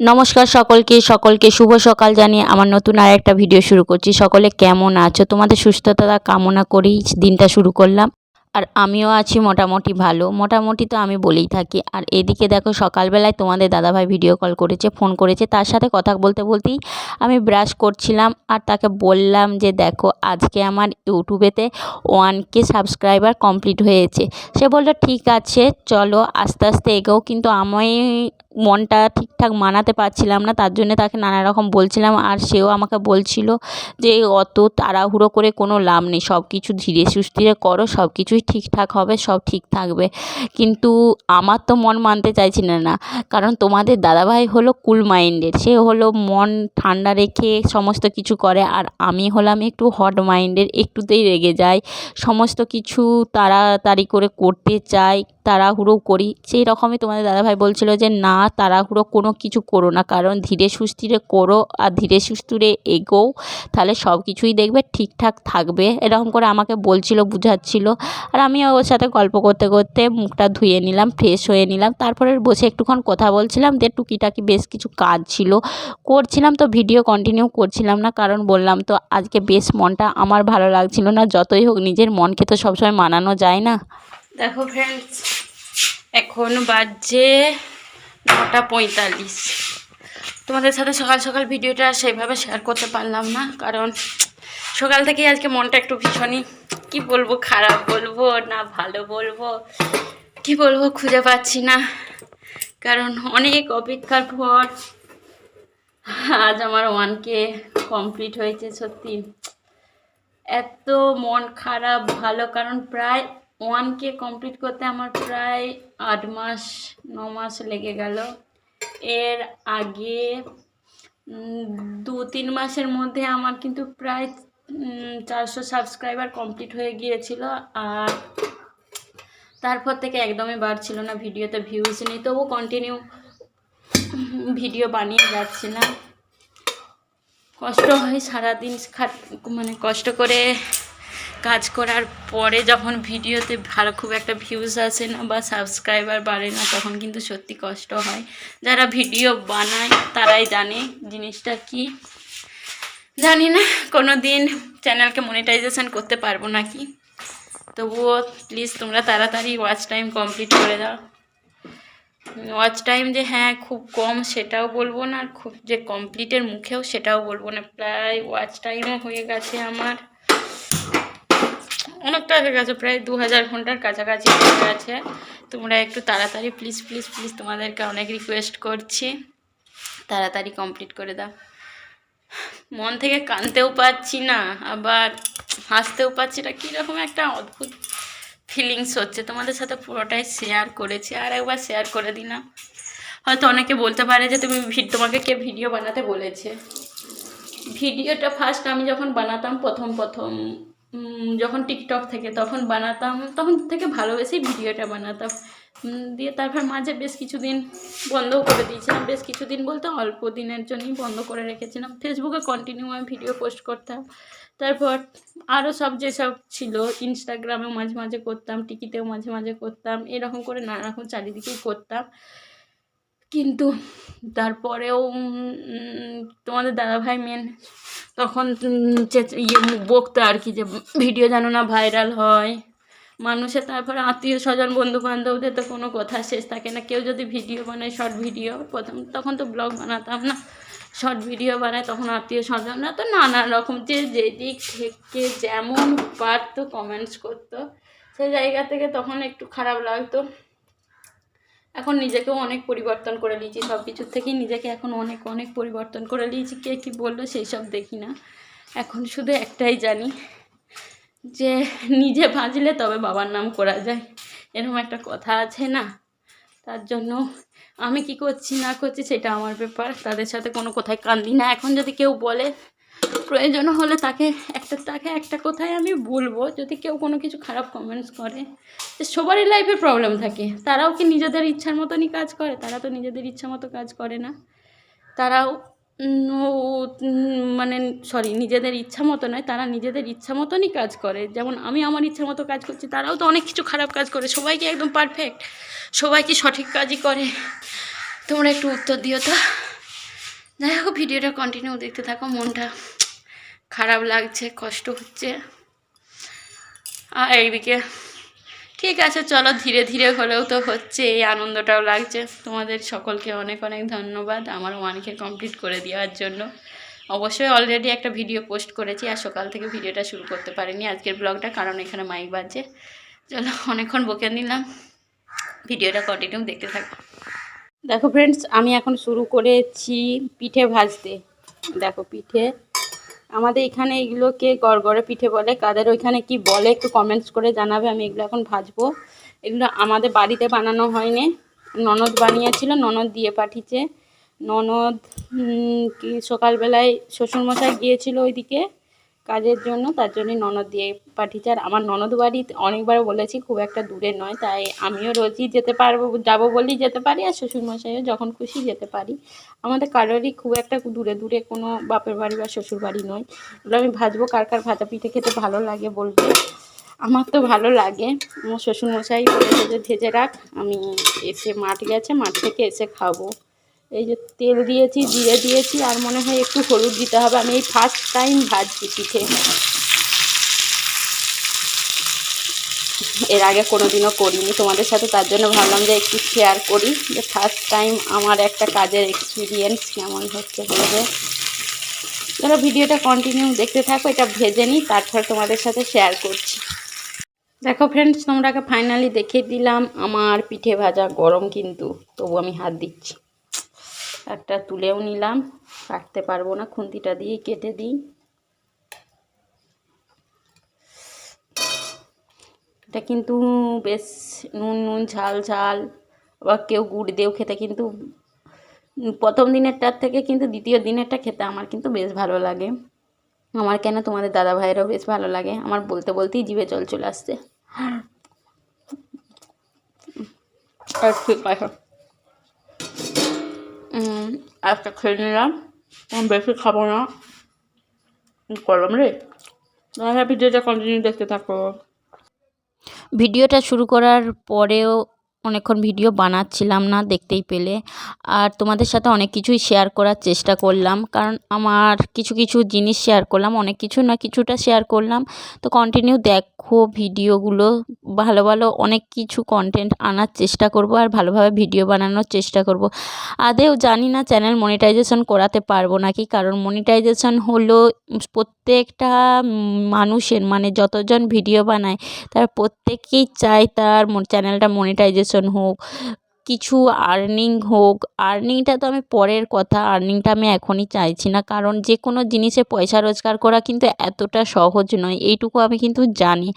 নমস্কার সকলকে সকলকে শুভ সকাল জানিয়ে আমার নতুন আর একটা ভিডিও শুরু করছি। সকলে কেমন আছো? তোমাদের সুস্থতা কামনা করেই দিনটা শুরু করলাম। আর আমিও আছি মোটামুটি ভালো। মোটামুটি তো আমি বলেই থাকি। আর এদিকে দেখো, সকালবেলায় তোমাদের দাদাভাই ভিডিও কল করেছে ফোন করেছে। তার সাথে কথা বলতে বলতেই আমি ব্রাশ করছিলাম আর তাকে বললাম যে, দেখো, আজকে আমার ইউটিউবেতে ওয়ান কে সাবস্ক্রাইবার কমপ্লিট হয়েছে। সে বলল, ঠিক আছে, চলো, আস্তে আস্তে এগোও। কিন্তু আমি মনটা ঠিকঠাক মানাতে পারছিলাম না, তার জন্যে তাকে নানা রকম বলছিলাম আর সেও আমাকে বলছিল যে অত তাড়াহুড়ো করে কোনো লাভ নেই, সব কিছু ধীরে সুস্থিরে করো, সব কিছুই ঠিকঠাক হবে, সব ঠিক থাকবে। কিন্তু আমার তো মন মানতে চাইছিল না, কারণ তোমাদের দাদাভাই হলো কুল মাইন্ডের, সে হলো মন ঠান্ডা রেখে সমস্ত কিছু করে আর আমি হলাম একটু হট মাইন্ডের, একটুতেই রেগে যাই সমস্ত কিছু তাড়াতাড়ি করে করতে চাই তাড়াহুড়ো করি। সেই রকমই তোমাদের দাদাভাই বলছিল যে, না, তাড়াহুড়ো কোনো কিছু করো না। কারণ ধীরে সুস্থিরে করো আর ধীরে সুস্থিরে এগোও। তাহলে সব কিছুই দেখবে, ঠিকঠাক থাকবে। এরকম করে আমাকে বলছিল, বুঝাচ্ছিল। আর আমি ওর সাথে গল্প করতে করতে মুখটা ধুয়ে নিলাম ফ্রেশ হয়ে নিলাম। তারপরে বসে একটুক্ষণ কথা বলছিলাম, দিয়ে টুকিটাকি বেশ কিছু কাজ ছিল। করছিলাম তো ভিডিও কন্টিনিউ করছিলাম না। কারণ বললাম তো, আজকে বেশ মনটা আমার ভালো লাগছিল না। যতই হোক নিজের মনকে তো সবসময় মানানো যায় না। দেখো ফ্রেন্ডস এখন বাজে নটা পঁয়তাল্লিশ। তোমাদের সাথে সকাল সকাল ভিডিওটা সেইভাবে শেয়ার করতে পারলাম না, কারণ সকাল থেকেই আজকে মনটা একটু ভীষণই, কি বলব, খারাপ বলব না ভালো বলব, কি বলব খুঁজে পাচ্ছি না। কারণ অনেক অপেক্ষার পর আজ আমার ওয়ানকে কমপ্লিট হয়েছে, সত্যি। এত মন খারাপ, ভালো, কারণ প্রায় ওয়ানকে কমপ্লিট করতে আমার প্রায় আট মাস, ন মাস লেগে গেল। এর আগে দু তিন মাসের মধ্যে আমার কিন্তু প্রায় চারশো সাবস্ক্রাইবার কমপ্লিট হয়ে গিয়েছিল আর তারপর থেকে একদমই বাড়ছিল না, ভিডিওতে ভিউজ নেই। তবু কন্টিনিউ ভিডিও বানিয়ে যাচ্ছিলাম কষ্ট হয় সারাদিন মানে কষ্ট করে কাজ করার পরে যখন ভিডিওতে ভালো খুব একটা ভিউজ আসে না বা সাবস্ক্রাইবার বাড়ে না, তখন কিন্তু সত্যি কষ্ট হয়। যারা ভিডিও বানায়, তারাই জানে জিনিসটা কি। জানি না কোনো দিন চ্যানেলকে মনিটাইজেশন করতে পারব নাকি। তবুও প্লিজ তোমরা তাড়াতাড়ি ওয়াচ টাইম কমপ্লিট করে দাও। ওয়াচ টাইম যে হ্যাঁ খুব কম সেটাও বলব না, আর খুব যে কমপ্লিটের মুখেও সেটাও বলব না। প্রায় ওয়াচ টাইমও হয়ে গেছে আমার। অনেকটা হয়ে গেছে, প্রায় দু হাজার ঘণ্টার কাছাকাছি হয়ে গেছে। তোমরা একটু তাড়াতাড়ি প্লিজ প্লিজ প্লিজ তোমাদেরকে অনেক রিকোয়েস্ট করছি। তাড়াতাড়ি কমপ্লিট করে দাও। মন থেকে কানতেও পাচ্ছি না, আবার হাসতেও পাচ্ছি না, কীরকম একটা অদ্ভুত ফিলিংস হচ্ছে। তোমাদের সাথে পুরোটাই শেয়ার করেছি, আর একবার শেয়ার করে দিলাম হয়তো অনেকে বলতে পারে যে তুমি তোমাকে কে ভিডিও বানাতে বলেছে? ভিডিওটা ফার্স্ট আমি যখন বানাতাম প্রথম প্রথম যখন টিকটক থেকে তখন বানাতাম, তখন থেকে ভালোবেসেই ভিডিওটা বানাতাম। দিয়ে তারপর মাঝে বেশ কিছুদিন বন্ধও করে দিয়েছিলাম। বেশ কিছুদিন বলতে অল্প দিনের জন্যই বন্ধ করে রেখেছিলাম। ফেসবুকে কন্টিনিউ আমি ভিডিও পোস্ট করতাম। তারপর আরও সব যেসব ছিল ইনস্টাগ্রামেও মাঝে মাঝে করতাম টিকিতেও মাঝে মাঝে করতাম, এরকম করে নানা রকম চারিদিকেই করতাম। কিন্তু তারপরেও তোমাদের দাদাভাই মেন তখন ইয়ে বকতো আর কি যে, ভিডিও যেন না ভাইরাল হয়। মানুষের তারপরে আত্মীয় স্বজন বন্ধু বান্ধবদের তো কোনো কথা শেষ থাকে না। কেউ যদি ভিডিও বানায় শর্ট ভিডিও প্রথম, তখন তো ব্লগ বানাতাম না। শর্ট ভিডিও বানায়, তখন আত্মীয় স্বজনরা তো নানা রকম, যে, যেদিক থেকে যেমন পারতো কমেন্টস করতো। সে জায়গা থেকে তখন একটু খারাপ লাগতো। এখন নিজেকেও অনেক পরিবর্তন করে নিয়েছি, সব কিছুর থেকেই নিজেকে এখন অনেক অনেক পরিবর্তন করে নিয়েছি। কে কী বলল সেই সব দেখি না। এখন শুধু একটাই জানি যে নিজে বাঁচলে তবে বাবার নাম করা যায়। এরকম একটা কথা আছে না? তার জন্য আমি কি করছি না করছি সেটা আমার ব্যাপার। তাদের সাথে কোনো কোথায় কান্দি না। এখন যদি কেউ বলে প্রয়োজন হলে তাকে একটা তাকে একটা কথাই আমি বলব, যদি কেউ কোনো কিছু খারাপ কমেন্টস করে। যে সবারই লাইফে প্রবলেম থাকে। তারাও কি নিজেদের ইচ্ছার মতনই কাজ করে? তারা তো নিজেদের ইচ্ছা মতো কাজ করে না। তারাও মানে সরি নিজেদের ইচ্ছা মতো নয়, তারা নিজেদের ইচ্ছা মতনই কাজ করে। যেমন আমি আমার ইচ্ছা মতো কাজ করছি, তারাও তো অনেক কিছু খারাপ কাজ করে। সবাই কি একদম পারফেক্ট সবাই কি সঠিক কাজই করে? তোমরা একটু উত্তর দিও তো। যাই হোক, ভিডিওটা কন্টিনিউ দেখতে থাকো, মনটা খারাপ লাগছে, কষ্ট হচ্ছে। আর এইদিকে, ঠিক আছে, চলো, ধীরে ধীরে হলেও তো হচ্ছে, এই আনন্দটাও লাগছে। তোমাদের সকলকে অনেক অনেক ধন্যবাদ, আমার ওয়ানকে কমপ্লিট করে দেওয়ার জন্য। অবশ্যই অলরেডি একটা ভিডিও পোস্ট করেছি, আর সকাল থেকে ভিডিওটা শুরু করতে পারিনি, আজকের ব্লগটা কারণ এখানে মাইক বাজছে। চলো, অনেকক্ষণ বকে নিলাম, ভিডিওটা কন্টিনিউ দেখতে থাকো। দেখো ফ্রেন্ডস আমি এখন শুরু করেছি পিঠে ভাজতে। দেখো পিঠে। আমাদের এখানে এগুলোকে গড়গড়ে পিঠে বলে। কাদের ওইখানে কি বলে একটু কমেন্টস করে জানাবে, আমি এগুলো এখন ভাজবো। এগুলো আমাদের বাড়িতে বানানো হয়নি। ননদ বানিয়েছিল, ননদ দিয়ে পাঠিয়েছে। ননদ কি সকালবেলায় শ্বশুরমশাই গিয়েছিল ওইদিকে। কাজের জন্য, তার জন্যই ননদ দিয়ে পাঠিয়েছে। আর আমার ননদ বাড়ি অনেকবার বলেছি, খুব একটা দূরে নয়, তাই আমিও রোজই যেতে পারব, যাব বলেই যেতে পারি, আর শ্বশুরমশাইও যখন খুশি যেতে পারি। আমাদের কারোরই খুব একটা দূরে দূরে কোনো বাপের বাড়ি বা শ্বশুর বাড়ি নয়। এগুলো আমি ভাজবো, কার কার ভাজা পিঠে খেতে ভালো লাগে বলবে। আমার তো ভালো লাগে। আমার শ্বশুরমশাই ভেজে রাখ, আমি এসে মাঠ গেছে, মাঠ থেকে এসে খাব। এই যে তেল দিয়েছি, জিরে দিয়েছি, আর মনে হয় একটু হলুদ দিতে হবে। আমি এই ফার্স্ট টাইম ভাজছি পিঠে। এর আগে কোনো দিনও করিনি তোমাদের সাথে, তার জন্য ভাবলাম যে একটু শেয়ার করি। যে ফার্স্ট টাইম আমার একটা কাজের এক্সপিরিয়েন্স কেমন হচ্ছে বলবে ধরো ভিডিওটা কন্টিনিউ দেখতে থাকো, এটা ভেজে নিই, তারপর তোমাদের সাথে শেয়ার করছি। দেখো ফ্রেন্ডস তোমরাকে ফাইনালি দেখিয়ে দিলাম, আমার পিঠে ভাজা গরম কিন্তু, তবু আমি হাত দিচ্ছি। একটা তুলেও নিলাম। কাটতে পারব না, খুন্তিটা দিয়ে কেটে দিই। এটা কিন্তু বেশ নুন নুন, ঝাল ঝাল, আবার কেউ গুড় দিয়েও খেতে কিন্তু প্রথম দিনেরটার থেকে কিন্তু দ্বিতীয় দিনেরটা খেতে আমার কিন্তু বেশ ভালো লাগে। আমার কেন তোমাদের দাদা ভাইয়েরও বেশ ভালো লাগে, আমার বলতে বলতেই জিভে জল চলে আসছে। আর ঠিক আছে একটা খেয়ে নিলাম। বেশি খাব না। গরম রে? ভিডিওটা কন্টিনিউ দেখতে থাকো। ভিডিওটা শুরু করার পরেও অনেকক্ষণ ভিডিও বানাচ্ছিলাম না দেখতেই পেলে। আর তোমাদের সাথে অনেক কিছুই শেয়ার করার চেষ্টা করলাম। কারণ আমার কিছু কিছু জিনিস শেয়ার করলাম, অনেক কিছু না কিছুটা শেয়ার করলাম। তো কন্টিনিউ দেখো ভিডিওগুলো। ভালো ভালো অনেক কিছু কন্টেন্ট আনার চেষ্টা করব আর ভালোভাবে ভিডিও বানানোর চেষ্টা করব। আদেও জানি না চ্যানেল মনিটাইজেশন করাতে পারব নাকি? কারণ মনিটাইজেশন হলো প্রত্যেকটা মানুষের মানে যতজন ভিডিও বানায়, তার প্রত্যেকেই চায় তার চ্যানেলটা মনিটাইজেশন হোক, কিছু আর্নিং হোক আর্নিংটা তো আমি পরের কথা আর্নিংটা আমি এখনই চাইছি না। কারণ যে কোনো জিনিসে পয়সা রোজগার করা কিন্তু এতটা সহজ নয়, এইটুকু আমি কিন্তু জানি।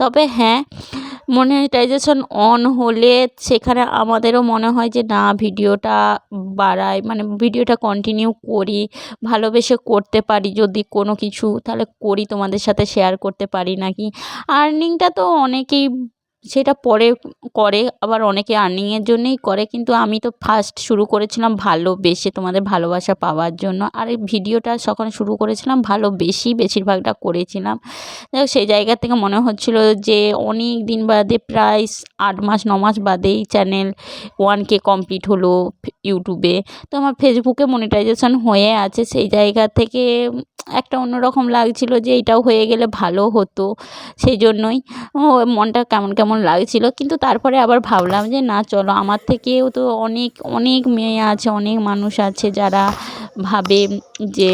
তবে হ্যাঁ মনিটাইজেশন অন হলে সেখানে আমাদেরও মনে হয় যে, না, ভিডিওটা বাড়াই মানে ভিডিওটা কন্টিনিউ করি, ভালোবেসে করতে পারি যদি কোনো কিছু, তাহলে করি, তোমাদের সাথে শেয়ার করতে পারি নাকি? আর্নিংটা তো অনেকেই সেটা পরে করে, আবার অনেকে আর্নিংয়ের জন্যেই করে, কিন্তু আমি তো ফার্স্ট শুরু করেছিলাম ভালোবেসে, তোমাদের ভালোবাসা পাওয়ার জন্য। আর এই ভিডিওটা যখন শুরু করেছিলাম, ভালোবেসেই বেশিরভাগটা করেছিলাম। যাই সেই জায়গা থেকে মনে হচ্ছিল যে, অনেক দিন বাদে, প্রায় আট মাস, ন মাস বাদেই চ্যানেল ওয়ান কে কমপ্লিট হলো ইউটিউবে তো আমার ফেসবুকে মনিটাইজেশন হয়ে আছে, সেই জায়গা থেকে একটা অন্যরকম লাগছিল যে, এটাও হয়ে গেলে ভালো হতো, সেই জন্যই। মনটা কেমন কেমন লাগছিল, কিন্তু তারপরে আবার ভাবলাম যে না, চলো আমার থেকেও তো অনেক অনেক মেয়ে আছে, অনেক মানুষ আছে যারা ভাবে যে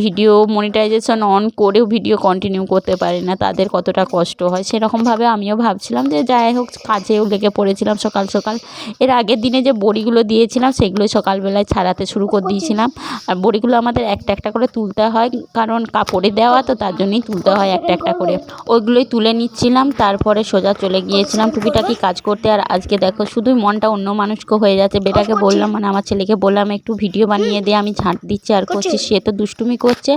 ভিডিও মনিটাইজেশন অন করেও ভিডিও কন্টিনিউ করতে পারে না, তাদের কতটা কষ্ট হয়। সেরকমভাবে আমিও ভাবছিলাম যে যাই হোক কাজেও লেগে পড়েছিলাম সকাল সকাল। এর আগের দিনে যে বড়িগুলো দিয়েছিলাম, সেগুলো সকালবেলায় ছাড়াতে শুরু করে দিয়েছিলাম। আর বড়িগুলো আমাদের একটা একটা করে তুলতে হয়, কারণ কাপড়ে দেওয়া তো তার জন্যই তুলতে হয় একটা একটা করে। ওইগুলোই তুলে নিচ্ছিলাম, তারপরে সোজা চলে গিয়েছিলাম টুকিটাকি কাজ করতে। আর আজকে দেখো শুধুই মনটা অন্য মানুষকে হয়ে যাচ্ছে। বেটাকে বললাম মানে আমার ছেলেকে বললাম একটু ভিডিও বানিয়ে দিয়ে আমি ঝাঁট দিচ্ছি আর করছি। সে তো দুষ্টুমি করছে।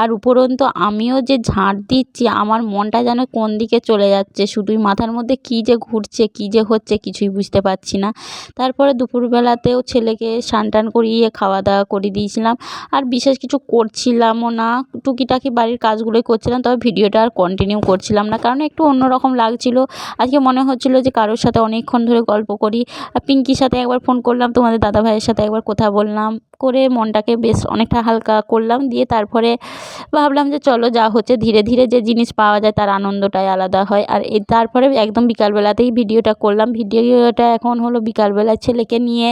আর উপরন্তু আমিও যে ঝাঁট দিচ্ছি আমার মনটা যেন কোন দিকে চলে যাচ্ছে? শুধুই মাথার মধ্যে কী যে ঘুরছে কী যে হচ্ছে কিছুই বুঝতে পারছি না। তারপরে দুপুরবেলাতেও ছেলেকে স্নান টান করিয়ে খাওয়া দাওয়া করে দিয়েছিলাম। আর বিশেষ কিছু করছিলামও না। টুকিটাকি বাড়ির কাজগুলোই করছিলাম তবে ভিডিওটা আর কন্টিনিউ করছিলাম না। কারণ একটু অন্যরকম লাগছিল। আজকে মনে হচ্ছিল যে কারোর সাথে অনেকক্ষণ ধরে গল্প করি। পিঙ্কির সাথে একবার ফোন করলাম, তোমাদের দাদা ভাইয়ের সাথে একবার কথা বললাম। করে মনটাকে বেশ অনেকটা হালকা করলাম। দিয়ে তারপরে ভাবলাম যে চলো যা হচ্ছে, ধীরে ধীরে যে জিনিস পাওয়া যায় তার আনন্দটাই আলাদা হয়। আর তারপরে একদম বিকালবেলাতেই ভিডিওটা করলাম। ভিডিওটা এখন হলো বিকালবেলা ছেলেকে নিয়ে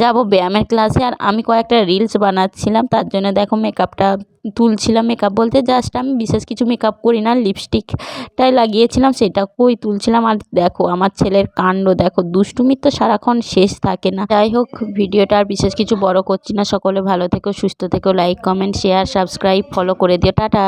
যাব ব্যায়ামের ক্লাসে। আর আমি কয়েকটা রিলস বানাচ্ছিলাম, তার জন্য দেখো মেকআপটা তুলছিলাম। মেকআপ বলতে জাস্ট আমি বিশেষ কিছু মেকআপ করি না, লিপস্টিকটাই লাগিয়েছিলাম সেটা কই তুলছিলাম। আর দেখো আমার ছেলের কাণ্ড, দেখো দুষ্টুমির তো সারাক্ষণ শেষ থাকে না। যাই হোক, ভিডিওটা আর বিশেষ কিছু বড় করছি না সকলে ভালো থেকো সুস্থ থেকো like comment share subscribe follow করে দিও টাটা।